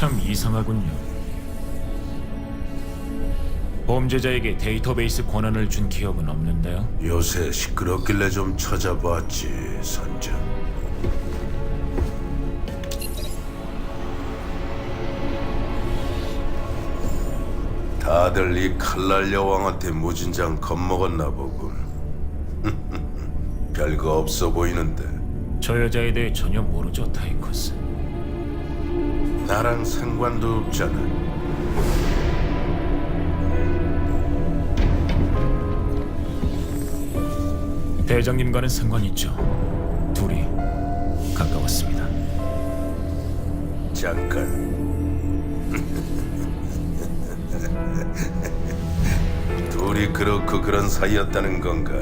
참 이상하군요. 범죄자에게 데이터베이스 권한을 준 기억은 없는데요. 요새 시끄럽길래 좀 찾아봤지, 선장. 다들 이 칼날 여왕한테 무진장 겁먹었나 보군. 별거 없어 보이는데 저 여자에 대해 전혀 모르죠, 타이커스. 나랑 상관도 없잖아. 대장님과는 상관 있죠. 둘이 가까웠습니다. 잠깐. 둘이 그렇고 그런 사이였다는 건가?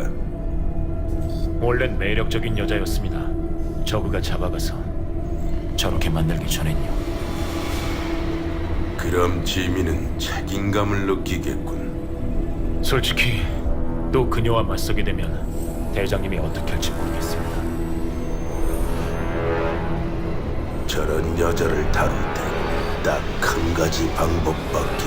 원래는 매력적인 여자였습니다. 저그가 잡아가서 저렇게 만들기 전엔요. 그럼 지민은 책임감을 느끼겠군. 솔직히 또 그녀와 맞서게 되면 대장님이 어떻게 할지 모르겠습니다. 저런 여자를 다룰 때 딱 한 가지 방법밖에.